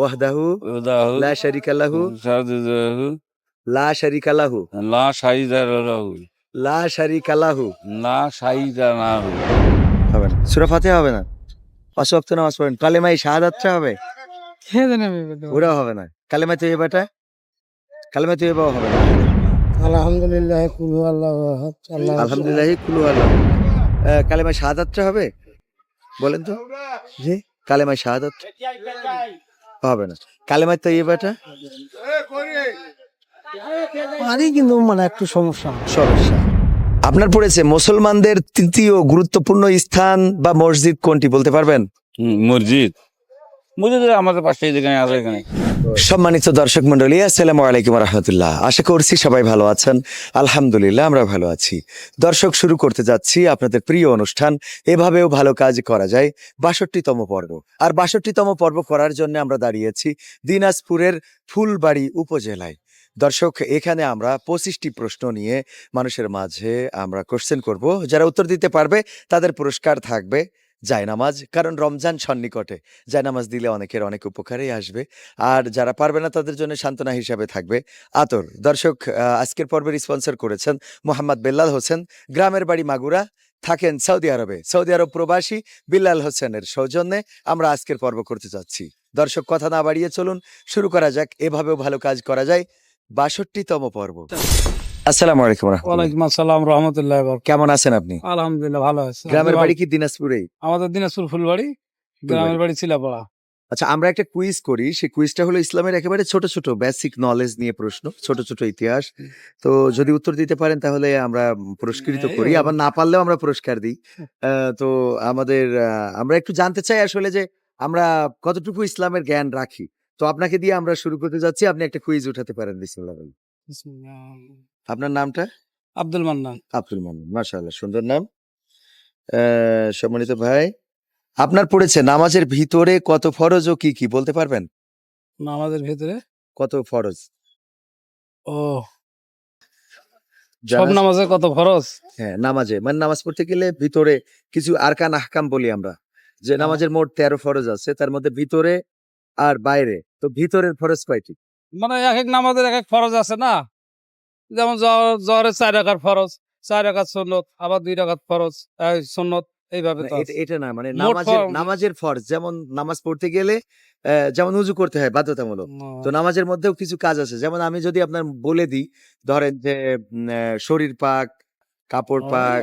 ওয়াহদাহু লা লা শারিকা লাহু লা শারিকা লাহু লা লা শারিকা হবে না। সূরা ফাতিহা হবে না। নামাজ পড়েন। কালেমাই শাহাদাতটা হবে? ওরা হবে না। কালেমা তো এবারটা কালেমা তো এবার হবে না। আলহামদুলিল্লাহ কুলু আল্লাহ আলহামদুলিল্লাহ কুলু আল্লাহ কালেমা শাহাদাতটা হবে? বলেন তো। জি। কালেমা শাহাদাত? হবে না। কালেমা তৈবাটা পারি কিন্তু মানে একটু সমস্যা সমস্যা। আপনার পড়েছে মুসলমানদের তৃতীয় গুরুত্বপূর্ণ স্থান বা মসজিদ কোনটি বলতে পারবেন? মসজিদ। মসজিদ আমাদের পাশে যেখানে আছে এখানে সম্মানিত দর্শক মন্ডলী আসসালামু আলাইকুম রহমতুল্লাহ। আশা করছি সবাই ভালো আছেন। আলহামদুলিল্লাহ আমরা ভালো আছি। দর্শক, শুরু করতে যাচ্ছি আপনাদের প্রিয় অনুষ্ঠান, এভাবেও ভালো কাজ করা যায়, বাষট্টিতম পর্ব। আর বাষট্টিতম পর্ব করার জন্য আমরা দাঁড়িয়েছি দিনাজপুরের ফুলবাড়ি উপজেলায়। দর্শক, এখানে আমরা পঁচিশটি প্রশ্ন নিয়ে মানুষের মাঝে আমরা কোশ্চেন করব। যারা উত্তর দিতে পারবে, তাদের পুরস্কার থাকবে। জায়নামাজ, কারণ রমজান সন্নিকটে। জায়নামাজ দিলে অনেকের অনেক উপকারেই আসবে। আর যারা পারবে না, তাদের জন্য সান্ত্বনা হিসাবে থাকবে আতর। দর্শক আজকের পর্বের স্পন্সর করেছেন মোহাম্মদ বেল্লাল হোসেন। গ্রামের বাড়ি মাগুরা, থাকেন সৌদি আরবে। সৌদি আরব প্রবাসী বিল্লাল হোসেনের সৌজন্যে আমরা আজকের পর্ব করতে যাচ্ছি। দর্শক, কথা না বাড়িয়ে চলুন, শুরু করা যাক। এভাবেও ভালো কাজ করা যায়। বাষট্টিতম পর্ব। আসসালামু আলাইকুম ওয়ালাইকুম আসসালাম রহমতুল্লাহ কেমন আছেন আপনি? আলহামদুলিল্লাহ ভালো আছে। গ্রামের বাড়ি কি দিনাজপুরেই আমাদের দিনাজপুর ফুলবাড়ি গ্রামের বাড়ি ছিলাপাড়া আচ্ছা আমরা একটা কুইজ করি সেই কুইজটা হলো ইসলামের একেবারে ছোট ছোট বেসিক নলেজ নিয়ে প্রশ্ন ছোট ছোট ইতিহাস। তো যদি উত্তর দিতে পারেন তাহলে আমরা পুরস্কৃত করি আবার না পারলেও আমরা পুরস্কার দিই। তো আমাদের আমরা একটু জানতে চাই আসলে যে আমরা কতটুকু ইসলামের জ্ঞান রাখি? তো আপনাকে দিয়ে আমরা শুরু করতে যাচ্ছি আপনি একটা কুইজ উঠাতে পারেন বিসমিল্লাহ। আপনার নামটা? আব্দুল মান্নান। আব্দুল মামুন মাশাআল্লাহ সুন্দর নাম। সম্মানিত ভাই আপনার পড়েছে নামাজের ভিতরে কত ফরজ ও কি কি বলতে পারবেন? আমাদের ভেতরে? কত ফরজ? ও। সব কত খরচ হ্যাঁ নামাজে। মানে নামাজ পড়তে গেলে ভিতরে কিছু আরকান আহকাম বলি আমরা। যে হ্যাঁ। নামাজের মোট তেরো ফরজ আছে তার মধ্যে ভিতরে আর বাইরে। তো ভিতরের ফরজ কয়টি? মানে এক এক নামাজের এক এক ফরজ আছে না? যেমন জ্বর- চার রাখার ফরজ চার রাখার সন্নত আবার দুই রাখার ফরজ এই সন্নত এইভাবে এটা- না মানে নামাজের নামাজের ফরজ যেমন নামাজ পড়তে গেলে যেমন উজু করতে হয় বাধ্যতামূলক। তো নামাজের মধ্যেও কিছু কাজ আছে যেমন আমি যদি আপনার বলে দিই ধরেন যে শরীর পাক কাপড় পাক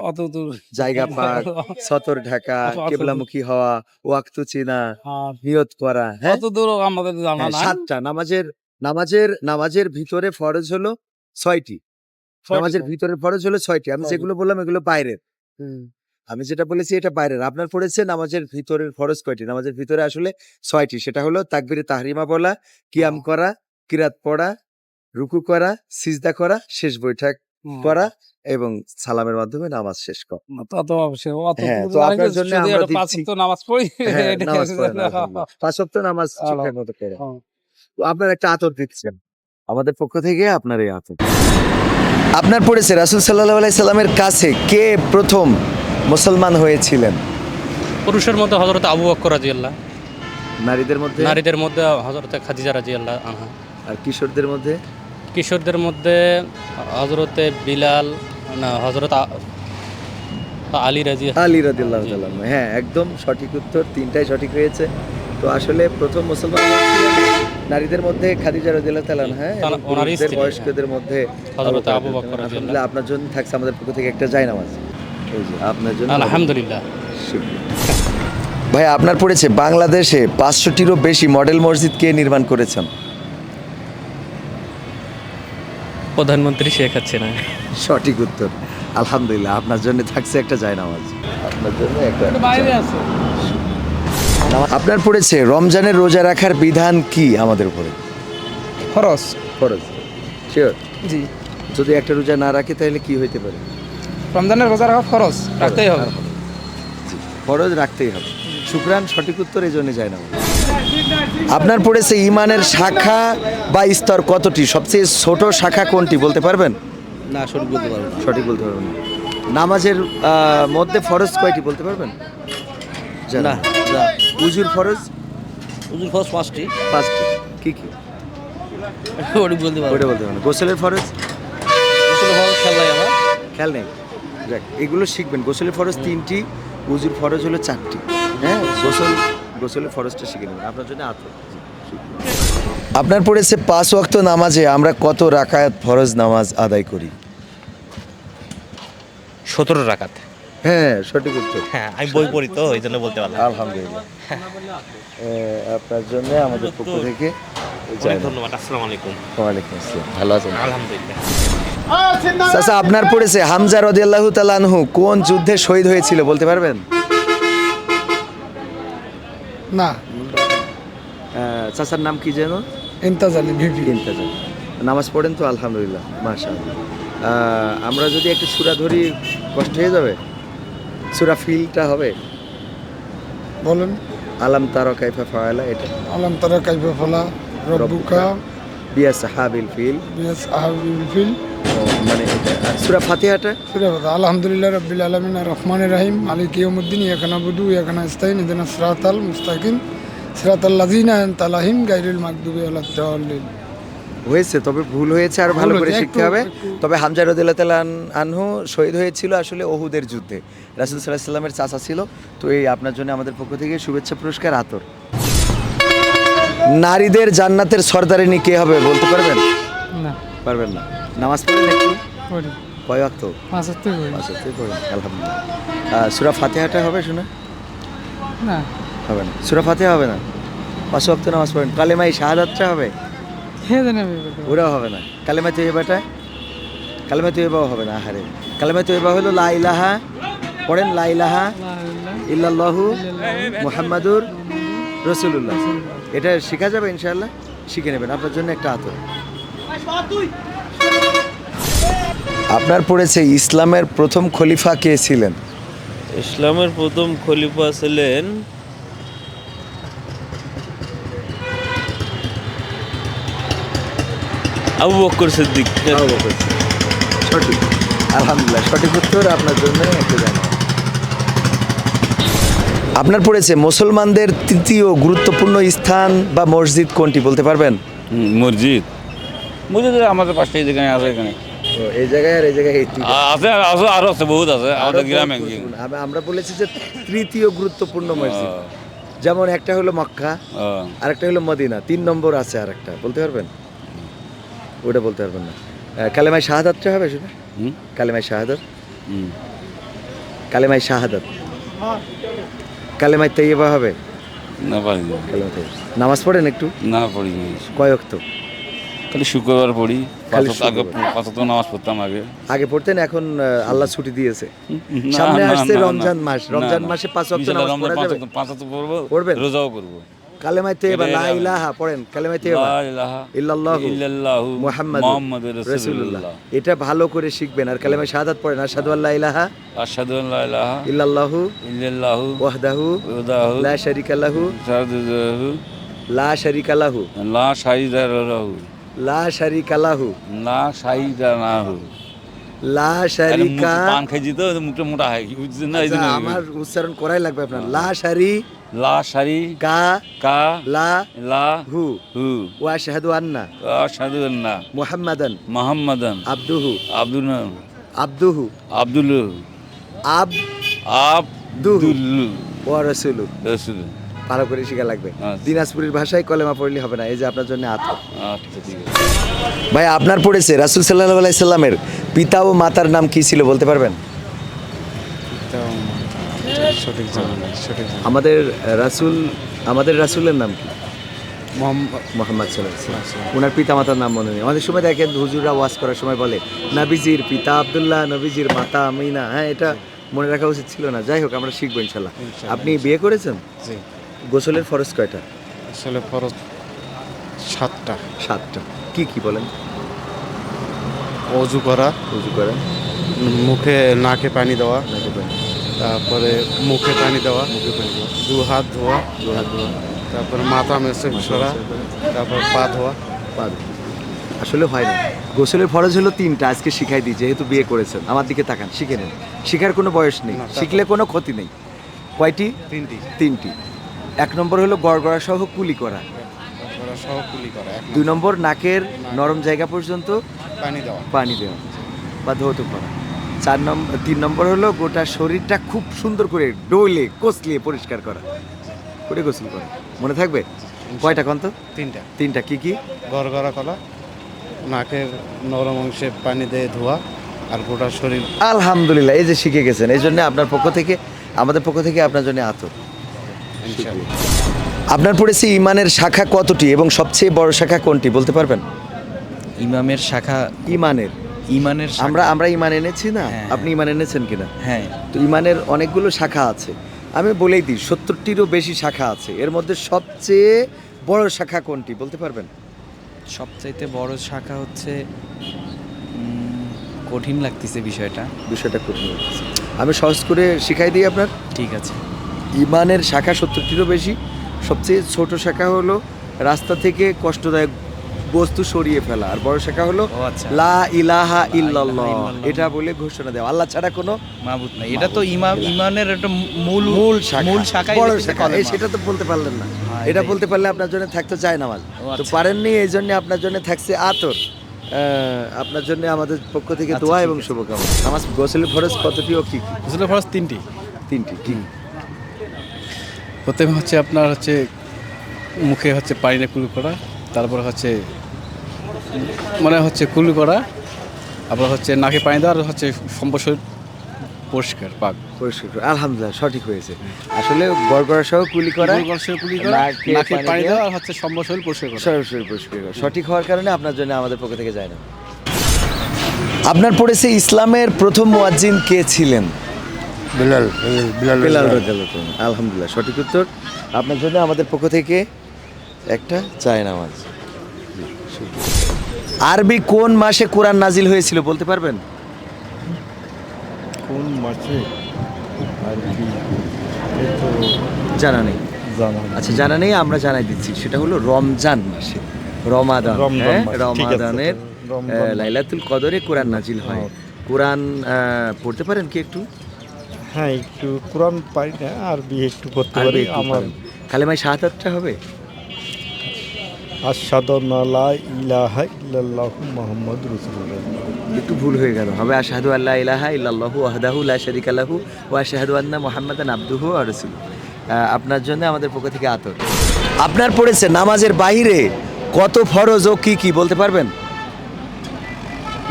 জায়গা পাক সতর ঢাকা কেবলামুখী হওয়া ওয়াক্তু চিনা নিয়ত করা হ্যাঁ? হ্যাঁ, সাতটা। নামাজের নামাজের নামাজের ভিতরে ফরজ হলো ছয়টি। নামাজের ভিতরে ফরজ হলো ছয়টি। আমি যেগুলো বললাম এগুলো বাইরের। আমি যেটা বলেছি এটা বাইরের। আপনার পড়েছে নামাজের ভিতরের ফরজ কয়টি? নামাজের ভিতরে আসলে ছয়টি। সেটা হলো তাকবিরে তাহরিমা বলা কিয়াম। করা কিরাত পড়া রুকু করা সিজদা করা শেষ বৈঠক করা এবং সালামের মাধ্যমে নামাজ শেষ করা। তো অবশ্যই। অত হ্যাঁ, দূর তো আপনার জন্য আমরা দিচ্ছি। নামাজ পড়ি হ্যাঁ, নামাজ। পাঁচ সপ্তাহ আপনার একটা আতর দিচ্ছেন। আমাদের পক্ষ থেকে আপনার এই আতর আপনার পড়েছে রাসুল সাল্লাহ আলাইসাল্লামের কাছে কে প্রথম মুসলমান হয়েছিলেন? পুরুষের মধ্যে হজরত আবু বকর রাজিয়াল্লাহ নারীদের মধ্যে? নারীদের মধ্যে হজরত খাদিজা রাজিয়াল্লাহ আনহা। আর কিশোরদের মধ্যে? কিশোরদের মধ্যে হজরতে বিলাল না হজরত আলী রাজি আলী রাদিল্লাহ জি। হ্যাঁ একদম সঠিক উত্তর তিনটাই সঠিক হয়েছে। তো আসলে প্রথম মুসলমান নারীদের মধ্যে খাদিজা রাদিয়াল্লাহু তাআলা হ্যাঁ বয়স্কদের মধ্যে হজরত আবু আবু বকর রাদিয়াল্লাহু আলহামদুলিল্লাহ আপনার জন্য থাকছে আমাদের পক্ষ থেকে একটা জায়নামাজ। এই যে আপনার জন্য আলহামদুলিল্লাহ। ভাই আপনার পড়েছে বাংলাদেশে পাঁচশোটিরও বেশি মডেল মসজিদ কে নির্মাণ করেছেন? প্রধানমন্ত্রী শেখ হাসিনা। সঠিক উত্তর। আলহামদুলিল্লাহ আপনার জন্য থাকছে একটা জায়নামাজ। আপনার জন্য একটা বাইরে আছে। নামাজ- আপনার পড়েছে রমজানের রোজা রাখার বিধান কি আমাদের উপরে? খরচ ফরজ শিওর জি। যদি একটা রোজা না রাখে তাহলে কি হইতে পারে? রমজানের রোজা রাখা খরচ রাখতেই হবে। জি, ফরজ রাখতেই হবে। শুক্রান সঠিক উত্তর এই জন্য যায় না। আপনার পড়েছে ইমানের শাখা বা স্তর কতটি? সবচেয়ে ছোট শাখা কোনটি বলতে পারবেন? না সঠিক বলতে পারবেন সঠিক বলতে পারবেন নামাজের মধ্যে ফরজ কয়টি বলতে পারবেন? জানেন? না উজুর ফরজ? উজুর ফরজ পাঁচটি। পাঁচটি। কি কি? ওটি বলতে পারব ওটা বলতে পারবেন গোসলের ফরজ? উজুর ফরজ খেয়াল নাই আমার। খেয়াল নেই? যাক এগুলো শিখবেন। গোসলের ফরজ তিনটি উজুর ফরজ হলো চারটি। হ্যাঁ? গোসল গোসলের ফরজটা শিখে নেবেন। আপনার জন্য আপনার পড়েছে পাঁচ ওয়াক্ত নামাজে আমরা কত রাকায়াত ফরজ নামাজ আদায় করি? সতেরো রাকাত। হ্যাঁ সঠিক উত্তর। হ্যাঁ আমি বই পড়ি তো এই জন্য বলতে পারলাম। আলহামদুলিল্লাহ। আপনার জন্য আমাদের পক্ষ থেকে ধন্যবাদ আসসালামু আলাইকুম। ওয়ালাইকুম আসসালাম ভালো আছেন? আলহামদুলিল্লাহ। চাচা আপনার পড়েছে হামজা রদিয়াল্লাহু তালানহু কোন যুদ্ধে শহীদ হয়েছিল বলতে পারবেন? না। চাচার নাম কি যেন? ইমতাজ আলী ভিপি নামাজ পড়েন তো আলহামদুলিল্লাহ মাশা আমরা যদি একটু সুরা ধরি কষ্ট হয়ে যাবে? সুরা ফিলটা হবে? বলেন আলাম তার কাইফা এটা। আলম তারা কাইফা ফলা রব্বুকা বিয়া সাহাবিল ফিল। বিয়াস আহাবিল ফিল। মানে সুরা আর সুরা ফাতিহাটা? সুরাবাদা আলহামদুলিল্লাহ রব্বিল আলমিন রহমান রাহিম মালিক ইয়মুদ্দিন ইয়াকানা বুদু ইয়াকানা ইস্তাইন ইদিনা সিরাতাল মুস্তাকিম সিরাতাল লাযিনা তালাহিম গাইরুল মাগদুবি আলাদ হয়েছে তবে ভুল হয়েছে আর ভালো করে শিখতে হবে। তবে হামজা রদুল্লাহ আনহু শহীদ হয়েছিল আসলে ওহুদের যুদ্ধে। রাসুল সাল্লাহ সাল্লামের চাচা ছিল। তো এই আপনার জন্য আমাদের পক্ষ থেকে শুভেচ্ছা পুরস্কার আতর। নারীদের জান্নাতের সর্দারিনী কে হবে বলতে পারবেন? না। পারবেন না। নামাজ পড়েন একটু কয় ওয়াক্ত? পাঁচ ওয়াক্তই পড়েন আলহামদুলিল্লাহ। সুরা ফাতেহাটা হবে শোনা? না। হবে না। সুরা ফাতেহা হবে না? পাঁচ ওয়াক্ত নামাজ পড়েন। কালেমাই শাহাদাতটা হবে? ওরাও হবে না। কালেমা তৈবাটা কালেমা তৈবাও হবে না আহারে। কালেমা তৈবা হলো লা ইলাহা পড়েন লা ইলাহা ইল্লাল্লাহু মুহাম্মাদুর রসুল্লাহ এটা শেখা যাবে ইনশাআল্লাহ শিখে নেবেন। আপনার জন্য একটা আতর। আপনার পড়েছে ইসলামের প্রথম খলিফা কে ছিলেন? ইসলামের প্রথম খলিফা ছিলেন আবু বকর সিদ্দিক। সঠিক। আলহামদুলিল্লাহ সঠিক উত্তর আপনার জন্য একটু জানা আপনার পড়েছে মুসলমানদের তৃতীয় গুরুত্বপূর্ণ স্থান বা মসজিদ কোনটি বলতে পারবেন? মসজিদ। মসজিদ আমাদের পাশে যেখানে আছে এখানে। এই জায়গায় আর এই জায়গায় আছে আছে আরও আছে বহুত আছে আমাদের গ্রামে আমরা বলেছি যে তৃতীয় গুরুত্বপূর্ণ মসজিদ। যেমন একটা হলো মক্কা ও, আর একটা হলো মদিনা তিন নম্বর আছে আর একটা বলতে পারবেন? ওটা বলতে পারবেন না। আহ, কালেমায় শাহাদাতটা হবে শুনে হুম, কালেমায় শাহাদাত? হুম। কালেমায় শাহাদাত? কালেমায় তৈবা হবে? না পারি। নামাজ পড়েন একটু? না পড়ি। কয় অক্ত খালি শুক্রবার পড়ি। আগে ওয়াক্ত নামাজ পড়তাম আগে। আগে পড়তেন এখন আল্লাহ ছুটি দিয়েছে। সামনে আসছে। রমজান মাস। রমজান মাসে পাঁচ ইনশাআল্লাহ নামাজ পড়া যাবে? পাঁচ ওয়াক্ত পড়ব? রোজাও করব কালেমায় তৈবা লা ইলাহা। পড়েন কালেমায় তৈবা লা ইলাহা। ইল্লাল্লাহু ইল্লাল্লাহু মুহাম্মাদুর রাসূলুল্লাহ। এটা ভালো করে শিখবেন আর কালেমায় শাহাদাত পড়েন আশহাদু আল্লা ইলাহা আশহাদু আন লা ইলাহা ইল্লাল্লাহু ইল্লাল্লাহু ওয়াহদাহু ওয়াহদাহু লা শারিকা লাহু শাহাদাতু লা শারিকা লাহু লা শাহিদা লাহু লা শারিকা লাহু লা শাহিদা লাহু। লা শারিকা পান খাইছি তো মুখটা মোটা হয় না? আচ্ছা, জন্য আমার উচ্চারণ করাই লাগবে আপনার। লা শারি লা শারি কা কা লা লা হু হু। ওয়া শাহাদু আন্না। আশহাদু আন্না। মুহাম্মাদান। মুহাম্মাদান। আবদুহু। আব্দুল আবদুহু। আব্দুল। আব আব্দুল। ওয়া রাসূলু। রাসূল। ভালো করে শিখা লাগবে। আচ্ছা। দিনাজপুরের ভাষায় কলেমা পড়লে হবে না এই যে আপনার জন্য আত। আচ্ছা ভাই আপনার পড়েছে রাসুল সাল্লাহ আলাইসাল্লামের পিতা ও মাতার নাম কি ছিল বলতে পারবেন? সঠিক জানা নাই সঠিক আমাদের রাসুল আমাদের রাসুলের নাম কি? মোহাম্মদ সাল্লাহ ওনার পিতা মাতার নাম মনে নেই। অনেক সময় দেখেন হুজুররা ওয়াজ করার সময় বলে নবীজির পিতা আব্দুল্লাহ নবীজির মাতা আমিনা। হ্যাঁ এটা মনে রাখা উচিত ছিল না। যাই হোক আমরা শিখব ইনশাল্লাহ আপনি বিয়ে করেছেন? গোসলের ফরজ কয়টা? আসলে ফরজ সাতটা। সাতটা। কি কি বলেন? অজু করা অজু করা। মুখে নাকে পানি দেওয়া। নাকি বলেন? তারপরে মুখে পানি দেওয়া দু হাত ধোয়া দু হাত ধোয়া, তারপরে মাথা মেসে সরা তারপর পা ধোয়া। পা। আসলে হয় না। গোসলের ফরজ হলো তিনটা আজকে শিখাই দিই যেহেতু বিয়ে করেছেন। আমার দিকে তাকান শিখে নেন। শিখার কোনো বয়স নেই। শিখলে কোনো ক্ষতি নেই। কয়টি? তিনটি। তিনটি। এক নম্বর হলো গড়গড়া সহ কুলি করা দুই নম্বর। নাকের নরম জায়গা পর্যন্ত পানি দেওয়া। পানি দেওয়া। বা ধৌত করা। চার নম্বর তিন নম্বর হলো গোটা শরীরটা খুব সুন্দর করে ডোলে কষলিয়ে পরিষ্কার করা। করে গোসল করা। মনে থাকবে? কয়টা কন্ত? তিনটা। তিনটা। কি কি? গড়গড়া করা নাকের নরম অংশে পানি দিয়ে ধোয়া আর গোটা শরীর। আলহামদুলিল্লাহ এই যে শিখে গেছেন এই জন্য আপনার পক্ষ থেকে আমাদের পক্ষ থেকে আপনার জন্য আতর। আপনার পড়েছে ইমানের শাখা কতটি এবং সবচেয়ে বড় শাখা কোনটি বলতে পারবেন? ইমামের শাখা ইমানের। ইমানের আমরা আমরা ইমান এনেছি না? হ্যাঁ। আপনি ইমান এনেছেন কিনা? হ্যাঁ। তো ইমানের অনেকগুলো শাখা আছে। আমি বলেই দিই সত্তরটিরও বেশি শাখা আছে। এর মধ্যে সবচেয়ে বড় শাখা কোনটি বলতে পারবেন? সবচাইতে বড় শাখা হচ্ছে কঠিন লাগতেছে বিষয়টা। বিষয়টা কঠিন গেছে। আমি সহজ করে শিখাই দিই আপনার? ঠিক আছে। ইমানের শাখা সত্তরটিরও বেশি। সবচেয়ে ছোট শাখা হলো রাস্তা থেকে কষ্টদায়ক বস্তু সরিয়ে ফেলা। আর বড় শাখা হলো আচ্ছা। লা ইলাহা ইল্লাল্লাহ। এটা বলে ঘোষণা দেওয়া। আল্লাহ ছাড়া কোনো মাবুদ নাই। এটা তো ইমাম ইমানের একটা মূল মূল শাখা। মূল শাখা বড় শাখা। সেটা তো বলতে পারলেন না। এটা বলতে পারলে আপনার জন্য থাকতে চায় নামাজ তো আচ্ছা। পারেননি এই জন্য আপনার জন্য থাকছে আতর। আহ, আপনার জন্য আমাদের পক্ষ থেকে আচ্ছা, দোয়া এবং। শুভকামনা। নামাজ গোসল ফরজ কতটি ও কি কি? গোসল ফরজ তিনটি। তিনটি কি? প্রথমে হচ্ছে আপনার হচ্ছে মুখে হচ্ছে পানিটা কুলু করা। তারপর হচ্ছে মানে হচ্ছে কুলু করা আবার হচ্ছে নাকে পানি দেওয়া আর হচ্ছে সম্পর্ক পরিষ্কার পাক। পরিষ্কার আলহামদুলিল্লাহ সঠিক হয়েছে। আসলে গড়গড়া সহ কুলি করা কুলি করা নাকে নাকে পানি পানি দেওয়া, আর হচ্ছে পরিষ্কার করা। সরাসরি পরিষ্কার করা। সঠিক হওয়ার কারণে আপনার জন্য আমাদের পক্ষ থেকে যায় না আপনার পড়েছে ইসলামের প্রথম মুয়াজ্জিন কে ছিলেন? বিলাল বিলাল বেলাল। আলহামদুলিল্লাহ সঠিক উত্তর। আপনার জন্য আমাদের পক্ষ থেকে একটা চায় নামাজ। আরবি কোন মাসে কোরআন নাজিল হয়েছিল বলতে পারবেন? কোন মাসে জানা নেই। আচ্ছা জানা নেই আমরা জানাই দিচ্ছি। সেটা হলো রমজান মাসে। রমাদান রমজান হ্যাঁ, রমাদানের লাইলাতুল কদরে কোরআন নাজিল হয়। কোরআন পড়তে পারেন কি একটু? হ্যাঁ একটু কোরআন পারি না আরবি একটু পড়তে পারি। আমার। কালেমায় শাহাদাতটা হবে? আশহাদু আল্লা ইলাহা ইল্লাল্লাহু মুহাম্মাদুর রাসূলুল্লাহ। একটু ভুল হয়ে গেল। হবে আশহাদু আল্লাহ ইলাহা ইল্লাল্লাহু ওয়াহদাহু লা শারীকা লাহু ওয়া আশহাদু আন্না মুহাম্মাদান আবদুহু ওয়া রাসূলুহু। আপনার জন্য আমাদের পক্ষ থেকে আতর। আপনার পড়েছে নামাজের বাইরে কত ফরজ ও কি কি বলতে পারবেন?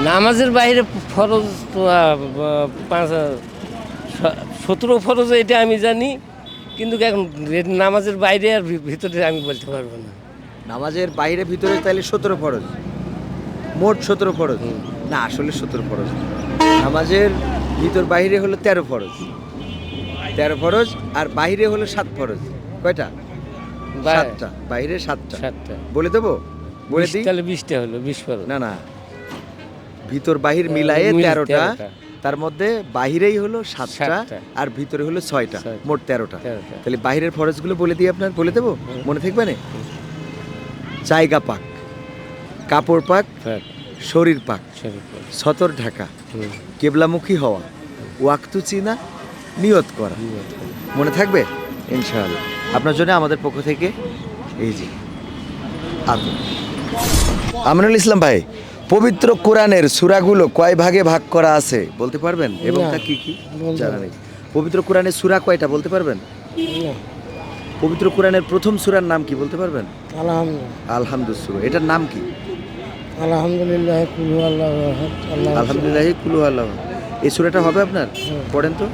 নামাজের বাইরে ফরজ তো পাঁচ সতেরো ফরজ এটা আমি জানি কিন্তু এখন নামাজের বাইরে আর ভিতরে আমি বলতে পারব না। নামাজের বাইরে ভিতরে তাহলে সতেরো ফরজ। মোট সতেরো ফরজ। না আসলে সতেরো ফরজ। নামাজের ভিতর বাইরে হলো তেরো ফরজ। তেরো ফরজ আর বাইরে হলো সাত ফরজ। কয়টা? সাতটা। বাইরে সাতটা। সাতটা। বলে দেবো? বলে দিই। তাহলে বিশটা হলো বিশ ফরজ। না না। ভিতর বাহির মিলায়ে তেরোটা। তার মধ্যে বাহিরেই হলো সাতটা। আর ভিতরে হলো ছয়টা। মোট তেরোটা। তাহলে বাইরের ফরজগুলো বলে দিই আপনার বলে দেবো? মনে থাকবে না? জায়গা পাক কাপড় পাক থাক, শরীর পাক। সতর ঢাকা কেবলামুখী হওয়া ওয়াক্তু চিনা নিয়ত করা। মনে থাকবে? ইনশাআল্লাহ। আপনার জন্য আমাদের পক্ষ থেকে এই যে আমিনুল ইসলাম ভাই পবিত্র কোরআনের সূরাগুলো কয় ভাগে ভাগ করা আছে? বলতে পারবেন? এবং তা কি কি? জানা নেই। পবিত্র কোরআনের সূরা কয়টা? বলতে পারবেন? পবিত্র কোরআনের প্রথম সূরার নাম কি বলতে পারবেন? আলহামদুলিল্লাহ। আলহামদুল এটার নাম কি? আলহামদুলিল্লাহ কুলু আল্লাহ আল্লাহ আলহামদুলিল্লাহ কুলু আল্লাহ এই সূরাটা হবে আপনার? পড়েন তো।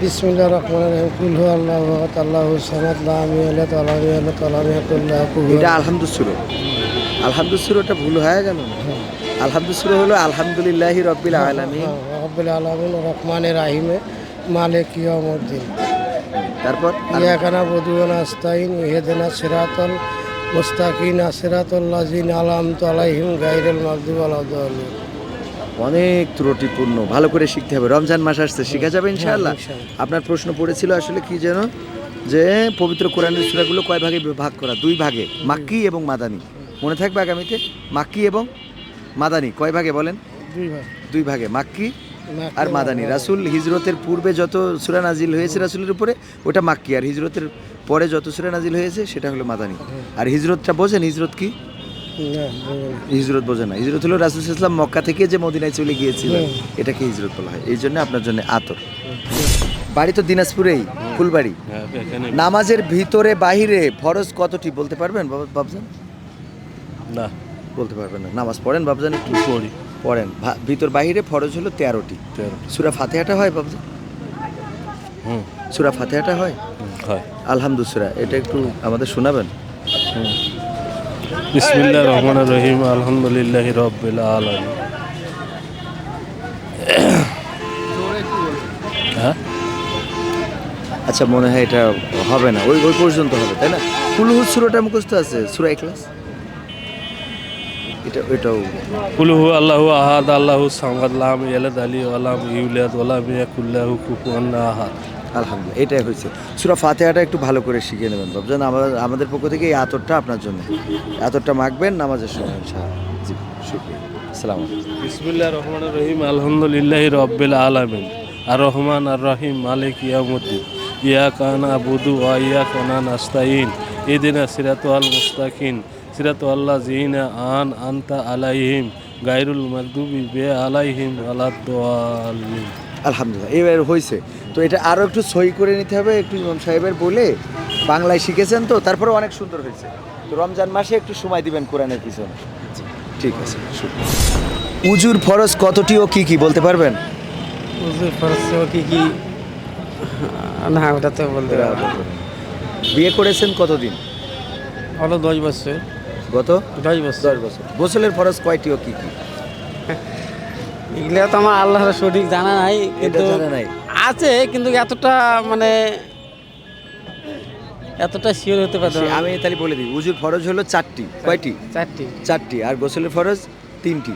বিসমিল্লাহির রহমানির রহিম। কুলু আল্লাহ আল্লাহু সামাদ লাম ইয়ালাদ ওয়া লাম ইউলাদ ওয়া লাম ইয়াকুল লাহু কুফুয়ান এটা আলহামদুল সুরো। আলহামদুল সুরোটা ভুল হয়ে গেল। না আলহামদুল সুরো হলো আলহামদুলিল্লাহি রব্বিল আলামিন। রব্বিল আলামিন রহমানির রাহিমে মালিক ইয়াউমুদ্দিন। তারপর আর- ইয়াকা নাবুদু ওয়া নাস্তাইন ইহদিনাস সিরাতাল মুস্তাকিম সিরাতাল লাযিনা আনআমতা আলাইহিম গায়রিল মাগদুবি আলাইহিম অনেক ত্রুটিপূর্ণ ভালো করে শিখতে হবে। রমজান মাস আসছে শেখা যাবে ইনশাআল্লাহ। ইনশাআল্লাহ। আপনার প্রশ্ন পড়েছিল আসলে কি যেন? যে পবিত্র কোরআনের সূরাগুলো কয় ভাগে ভাগ করা? দুই ভাগে মাক্কি এবং মাদানি। মনে থাকবে আগামীতে? মাক্কি এবং মাদানি। কয় ভাগে বলেন? দুই ভাগে মাক্কি আর মাদানি। রাসুল হিজরতের পূর্বে যত সুরা নাজিল হয়েছে রাসুলের উপরে ওটা মাক্কি। আর হিজরতের পরে যত সুরা নাজিল হয়েছে সেটা হলো মাদানি। আর হিজরতটা বোঝেন হিজরত কি? হিজরত বোঝে না। হিজরত হলো রাসুল ইসলাম মক্কা থেকে যে মদিনায় চলে গিয়েছিলেন এটাকে হিজরত বলা হয়। এই জন্য আপনার জন্য আতর। বাড়ি তো দিনাজপুরেই ফুলবাড়ি। নামাজের ভিতরে বাহিরে ফরজ কতটি বলতে পারবেন বাবা- বাবজান? না। বলতে পারবেন না। নামাজ পড়েন বাবজান একটু? পড়ি। পড়েন। ভিতর বাহিরে ফরজ হলো তেরোটি। সুরা ফাতেহাটা হয় বাবজান হুম। সুরা ফাতেহাটা হয়? হয়। আলহামদুসুরা এটা একটু আমাদের শোনাবেন? বিসমিল্লাহ রহমান রহিম আলহামদুলিল্লাহ রব্বিল আলামিন। হ্যাঁ? আচ্ছা মনে হয় এটা হবে না। ওই ওই পর্যন্ত হবে তাই না? কুলহু সুরাটা মুখস্থ আছে সুরা এক্লাস এটা ওইটাও কুলহু আল্লাহু আহাদ আল্লাহু সামাদ লাম ইয়ালাদ আলী ওয়ালাম ইউলাদ ওয়ালাম ইয়াকুল্লাহু কুফুয়ান আহাদ। আলহামদুলিল্লাহ এটাই হয়েছে। সুরা ফাতেহাটা একটু ভালো করে শিখে নেবেন বাবজান আমাদের আমাদের পক্ষ থেকে এই আতরটা আপনার জন্য। আতরটা মাখবেন নামাজের সময় জি শুক্রিয়া। আসসালামু আলাইকুম। রহমান রহিম আলহামদুলিল্লাহ রব্বিল আলামিন। আর রহমান আর রহিম মালিক ইয়ামুদ্দিন ইয়া কানা বুদু ওয়া ইয়া কানা নাস্তাইন ইদিনা সিরাতু আল মুস্তাকিন সিরাতু আল্লাহ জিনা আন আনতা আলাইহিম গায়রুল মাগদুবি বে আলাইহিম আলাদ্দালিন আলহামদুলিল্লাহ এবার হয়েছে তো এটা আরও একটু সই করে নিতে হবে একটু ইমাম সাহেবের বলে। বাংলায় শিখেছেন তো তারপরে অনেক সুন্দর হয়েছে। তো রমজান মাসে একটু সময় দিবেন কোরআনের পিছনে। ঠিক আছে উজুর ফরজ কতটি ও কি কি বলতে পারবেন? উজুর ফরজ কি কি? না ওটা তো বলতে বিয়ে করেছেন কতদিন? হলো দশ বছর। গত দশ বছর। দশ বছর। গোসলের ফরজ কয়টি ও কি কি? এগুলো তো আমার আল্লাহর সঠিক জানা নাই নাই। আছে কিন্তু এতটা মানে এতটা শিওর হতে পারতো সে- আমি তাহলে বলে দিই উজুর ফরজ হলো চারটি। কয়টি? চারটি। চারটি। আর গোসলের ফরজ তিনটি।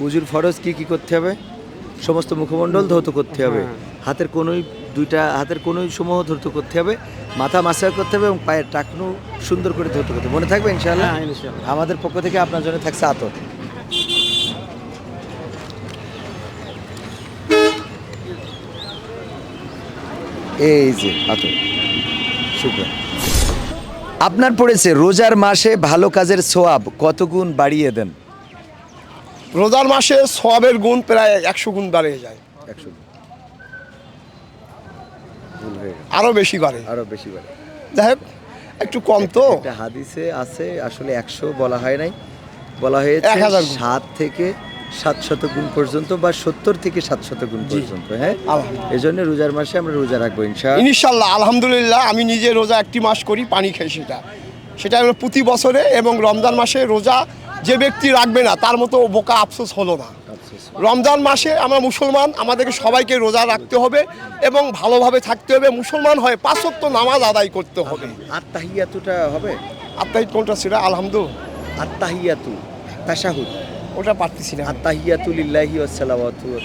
উজুর ফরজ কি কি করতে হবে? সমস্ত মুখমণ্ডল ধৌত করতে হবে। হাতের কোনোই দুইটা হাতের কোনোই সমূহ ধৌত করতে হবে মাথা মাসা করতে হবে এবং পায়ের টাকনু সুন্দর করে ধৌত করতে হবে। মনে থাকবে ইনশাআল্লাহ? হ্যাঁ, আমাদের পক্ষ থেকে আপনার জন্য থাকছে আতর। এই যে আতর। শুক্র। আপনার পড়েছে রোজার মাসে ভালো কাজের সোয়াব কত গুণ বাড়িয়ে দেন? রোজার মাসে সোয়াবের গুণ প্রায় একশো গুণ বাড়িয়ে যায়। একশো ভুল হয়ে গেল আরও বেশি বাড়ে আরও বেশি বাড়ে যাই হোক একটু কম তো। একটা হাদিসে আছে আসলে একশো বলা হয় নাই। বলা হয়েছে এক হাজার সাত থেকে সাতশত গুণ পর্যন্ত বা সত্তর থেকে সাতশত গুণ পর্যন্ত হ্যাঁ? এই জন্য রোজার মাসে আমরা রোজা রাখব ইনশা ইনশাল্লাহ আলহামদুলিল্লাহ আমি নিজে রোজা একটি মাস করি পানি খাই সেটা। সেটা প্রতি বছরে এবং রমজান মাসে রোজা যে ব্যক্তি রাখবে না তার মতো বোকা আফসোস হলো না। রমজান মাসে আমরা মুসলমান আমাদেরকে সবাইকে রোজা রাখতে হবে এবং ভালোভাবে থাকতে হবে। মুসলমান হয়ে পাঁচক্ত নামাজ আদায় করতে হবে। আত্মাহিয়াতুটা হবে? আপনার কোনটা ছিল আলহামদু আত্মাহিয়াতু তাশাহুদ। ওটা পারতেছি না। আত্তাহিয়াতু লিল্লাহি ওয়াস সালাওয়াতু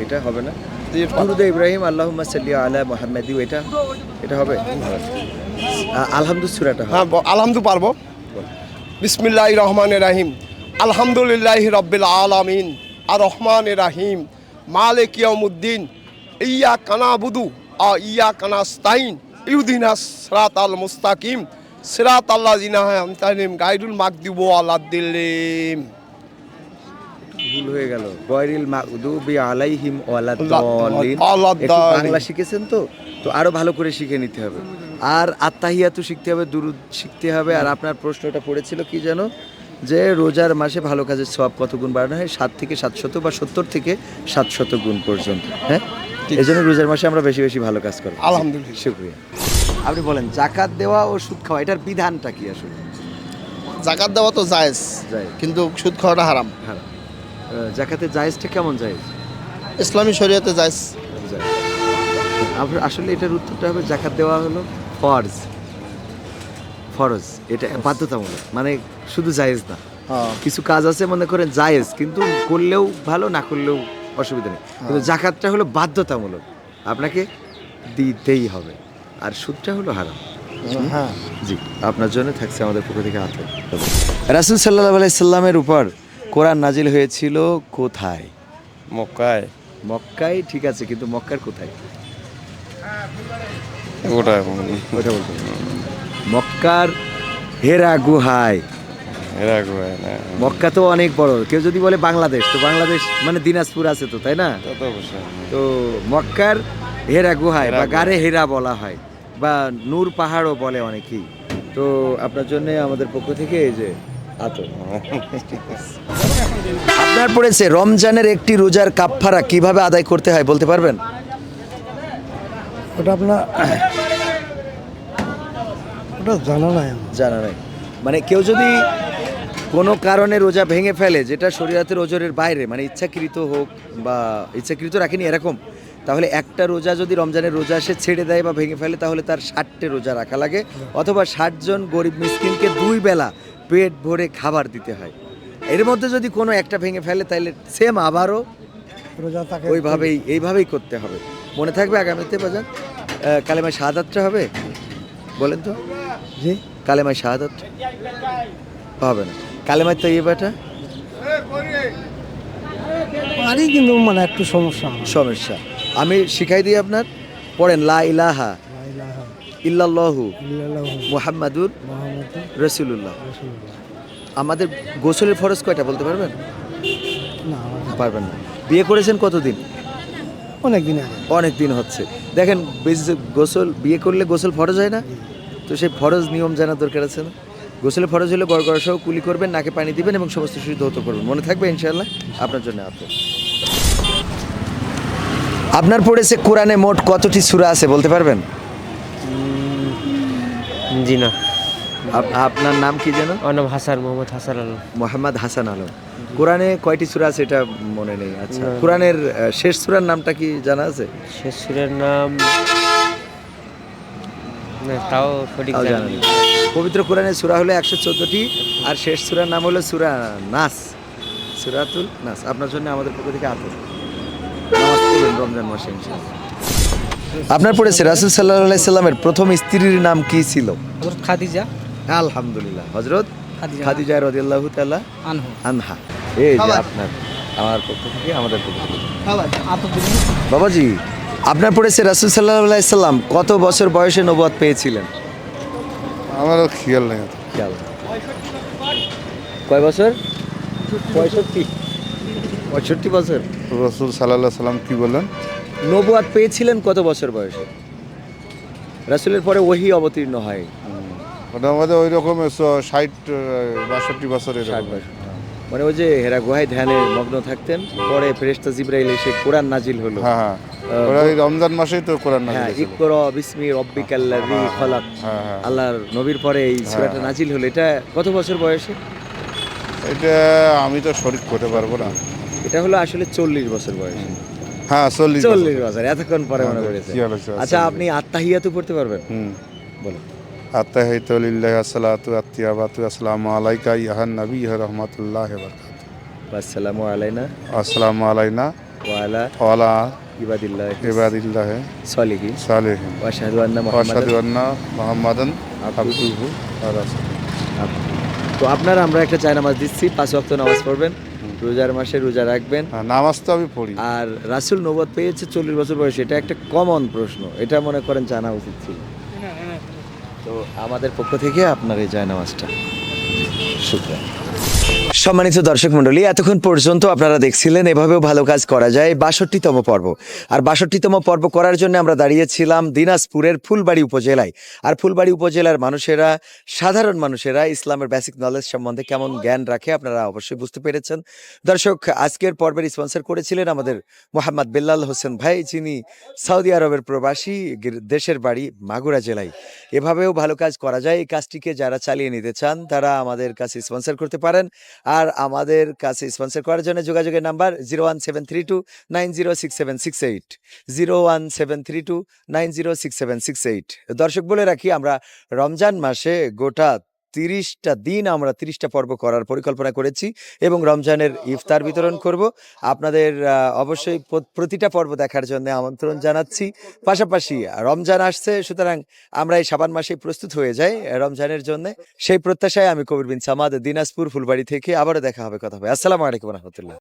এটা হবে না? দুরুদ ইব্রাহিম আল্লাহুম্মা সাল্লি আলা মুহাম্মাদি এটা এটা হবে? আ- আলহামদুলিল্লাহ সূরাটা হ্যাঁ আলহামদু পারব। বিসমিল্লাহ রহমান রাহিম। আলহামদুলিল্লাহ রব্বিল আলামিন। আর রহমান রাহিম মালিক ইয়াউমুদ্দিন ইয়া কানা বুদু আ ইয়া কানা স্তাইন ইউদিনা সিরাত আল মুস্তাকিম সিরাত আল্লাহ জিনা আমতানিম গাইডুল মাকদিবু আলাদ্দিল্লিম ভুল হয়ে গেল। গয়রিল মাগদুবি আলাইহিম ওয়ালাদ্দালিন বাংলা শিখেছেন তো? তো আরও ভালো করে শিখে নিতে হবে। আর আত্তাহিয়াতু শিখতে হবে দুরুদ শিখতে হবে। আর আপনার প্রশ্নটা পড়েছিল কি জানো যে রোজার মাসে ভালো কাজের সব কত গুণ বাড়ানো হয়? সাত থেকে সাতশত বা সত্তর থেকে সাতশত গুণ পর্যন্ত হ্যাঁ? এই জন্য রোজার মাসে আমরা বেশি বেশি ভালো কাজ করব আলহামদুলিল্লাহ। শুক্রিয়া। আপনি বলেন জাকাত দেওয়া ও সুদ খাওয়া এটার বিধানটা কি আসলে? জাকাত দেওয়া তো জায়েজ। কিন্তু সুদ খাওয়াটা হারাম। আহ, জাকাতের জায়েজটা কেমন জায়েজ? ইসলামী শরীয়তে জায়েজ। আসলে এটার উত্তরটা হবে জাকাত দেওয়া হলো ফরজ। ফরজ এটা বাধ্যতামূলক। মানে শুধু জায়েজ না। হ্যাঁ। কিছু কাজ আছে মনে করেন জায়েজ কিন্তু করলেও ভালো না করলেও অসুবিধা নেই। কিন্তু জাকাতটা হলো বাধ্যতামূলক। আপনাকে দিতেই হবে। আর সুদটা হলো হারাম। হ্যাঁ। জি। আপনার জন্য থাকছে আমাদের পক্ষ থেকে হাতে রাসুল সাল্লাহ আলাইসাল্লামের উপর কোরআন নাজিল হয়েছিল কোথায়? মক্কায়। মক্কায় ঠিক আছে কিন্তু মক্কার কোথায়? ওটা ওটা বলতে। মক্কার হেরা গুহায়। মক্কা তো অনেক বড়। কেউ যদি বলে বাংলাদেশ তো বাংলাদেশ মানে দিনাজপুর আছে তো তাই না? তো মক্কার হেরা গুহায় বা গারে হেরা বলা হয় বা নূর পাহাড়ও বলে অনেকেই। তো আপনার জন্য আমাদের পক্ষ থেকে এই যে আপনার পড়েছে রমজানের একটি রোজার কাফফারা কীভাবে আদায় করতে হয় বলতে পারবেন? ওটা আপনার ওটা জানা নাই জানা নাই। মানে কেউ যদি কোনো কারণে রোজা ভেঙে ফেলে যেটা শরীয়তের ওজরের বাইরে মানে ইচ্ছাকৃত হোক বা ইচ্ছাকৃত রাখেনি এরকম তাহলে একটা রোজা যদি রমজানের রোজা সে ছেড়ে দেয় বা ভেঙে ফেলে তাহলে তার ষাটটে রোজা রাখা লাগে। অথবা ষাটজন গরিব মিসকিনকে দুই বেলা পেট ভরে খাবার দিতে হয়। এর মধ্যে যদি কোনো একটা ভেঙে ফেলে তাহলে সেম আবারও রোজা তাকে ওইভাবেই এইভাবেই করতে হবে। মনে থাকবে আগামীতে বাজার কালেমায় শাহাদাতটা হবে? বলেন তো। জি? কালেমায় শাহাদাত? হবে না। কালেমায় তো ইয়ে বেটা পারি কিন্তু মানে একটু সমস্যা সমস্যা। আমি শিখাই দিই আপনার। পড়েন লা ইলাহা ইল্লাল্লাহু মুহাম্মাদুর রসুল্লাহ আমাদের গোসলের ফরজ কয়টা বলতে পারবেন? না পারবেন না। বিয়ে করেছেন কতদিন? অনেক দিন আগে। অনেক দিন হচ্ছে। দেখেন গোসল বিয়ে করলে গোসল ফরজ হয় না? তো সেই ফরজ নিয়ম জানা দরকার আছে না? গোসলের ফরজ হলে গড় গড় সহ কুলি করবেন নাকে পানি দিবেন এবং সমস্ত শুদ্ধ হতে করবেন। মনে থাকবে ইনশাআল্লাহ আপনার জন্য আপনি। আপনার পড়েছে কোরআনে মোট কতটি সূরা আছে বলতে পারবেন? জি না। আপ- আপনার নাম কি যেন? নাম হাসান মোহাম্মদ হাসান আলম। মোহাম্মদ হাসান আলম। কোরআনে কয়টি সূরা আছে এটা মনে নেই। আচ্ছা কোরআনের শেষ সূরার নামটা কি জানা আছে? শেষ সুরের নাম তাও সঠিক জানা নেই। পবিত্র কোরআনের সূরা হলো একশো চোদ্দটি আর শেষ সূরার নাম হলো সুরা নাস। সূরাতুল নাস। আপনার জন্য আমাদের পক্ষ থেকে আতর। রমজান মাসে। আপনার পড়েছে রাসুল সাল্লাহ সাল্লামের প্রথম স্ত্রীর নাম কি ছিল? খাদিজা। আলহামদুলিল্লাহ। হজরত খাদিজা। খাদিজা রদিয়াল্লাহু তাআলা আনহু। আনহা। এই যে আপনার আমার পক্ষ থেকে আমাদের পক্ষ থেকে। বাবাজি আপনার পড়েছে রাসুল সাল্লাহ সাল্লাম কত বছর বয়সে নবুয়াত পেয়েছিলেন? আমারও খেয়াল নেই। খেয়াল কয় বছর? পঁয়ষট্টি। পঁয়ষট্টি বছর? রসুল সাল্লাহ সাল্লাম কি বললেন? নবুয়াত পেয়েছিলেন কত বছর বয়সে? রাসুলের পরে ওহি অবতীর্ণ হয়। আমাদের ওই রকম ষাট বাষট্টি বছর ষাট এরকম মানে ওই যে হেরা গুহায় ধ্যানে মগ্ন থাকতেন পরে ফেরেশতা জিব্রাইল এসে কোরআন নাজিল হলো। হ্যাঁ হ্যাঁ। ওরা এই রমজান মাসেই তো কোরআন নাজিল হ্যাঁ হয়েছিল। ইকরা বিসমি রব্বিকাল্লাযী হ্যাঁ, খলাক। হ্যাঁ হ্যাঁ আল্লাহর নবীর পরে এই সূরাটা। নাজিল হলো। এটা কত বছর বয়সে? এটা আমি তো শরীর করতে পারব না। এটা হলো আসলে চল্লিশ বছর বয়সে। হ্যাঁ চল্লিশ চল্লিশ বছর এতক্ষণ পরে মনে করেছে আচ্ছা। আপনি আত্মাহিয়াতু পড়তে পারবেন? হুম। বলো। আত্তাহিতুলিল্লাহি আসসালাতু আত্তিয়াবাতু আসসালামু আলাইকা ইহান নবী ইহা রাহমাতুল্লাহি ওয়া বারাকাতুহু। আসসালামু আলাইনা। আসসালামু আলাইনা। ওয়া আলা ওয়ালা ইবাদিল্লাহ আন্না আন্না মুহাম্মাদান আবদুহু তো আপনারা আমরা একটা চায় নামাজ দিচ্ছি পাঁচ ওয়াক্ত নামাজ পড়বেন রোজার মাসে রোজা রাখবেন। হ্যাঁ, নামাজ তো আমি পড়ি। আর রাসুল নবদ পেয়েছে চল্লিশ বছর বয়সে এটা একটা কমন প্রশ্ন এটা মনে করেন জানা উচিত ছিল। তো আমাদের পক্ষ থেকে আপনার এই জায়নামাজটা শুক্রিয়া। সম্মানিত দর্শক মন্ডলী এতক্ষণ পর্যন্ত আপনারা দেখছিলেন এভাবেও ভালো কাজ করা যায় বাষট্টিতম পর্ব। আর বাষট্টিতম পর্ব করার জন্য আমরা দাঁড়িয়েছিলাম দিনাজপুরের ফুলবাড়ি উপজেলায়। আর ফুলবাড়ি উপজেলার মানুষেরা, সাধারণ মানুষেরা ইসলামের বেসিক নলেজ সম্বন্ধে কেমন জ্ঞান রাখে আপনারা অবশ্যই বুঝতে পেরেছেন। দর্শক, আজকের পর্বের স্পন্সর করেছিলেন আমাদের মোহাম্মদ বেল্লাল হোসেন ভাই, যিনি সৌদি আরবের প্রবাসী দেশের বাড়ি মাগুরা জেলায়। এভাবেও ভালো কাজ করা যায়। এই কাজটিকে যারা চালিয়ে নিতে চান, তারা আমাদের কাছে স্পন্সর করতে পারেন। আর আমাদের কাছে স্পন্সর করার জন্য যোগাযোগের number zero one seven three two nine zero six seven six eight zero one seven three two nine zero six seven six eight দর্শক, বলে রাখি, আমরা রমজান মাসে গোটা তিরিশটা দিন আমরা তিরিশটা পর্ব করার পরিকল্পনা করেছি এবং রমজানের ইফতার বিতরণ করব। আপনাদের অবশ্যই প্রতিটা পর্ব দেখার জন্য আমন্ত্রণ জানাচ্ছি। পাশাপাশি রমজান আসছে, সুতরাং আমরা এই সাবান মাসে প্রস্তুত হয়ে যাই রমজানের জন্য। সেই প্রত্যাশায় আমি কবির বিন সামাদ দিনাজপুর ফুলবাড়ি থেকে আবারও দেখা হবে, কথা হবে। আসসালামু আলাইকুম রহমতুল্লাহ।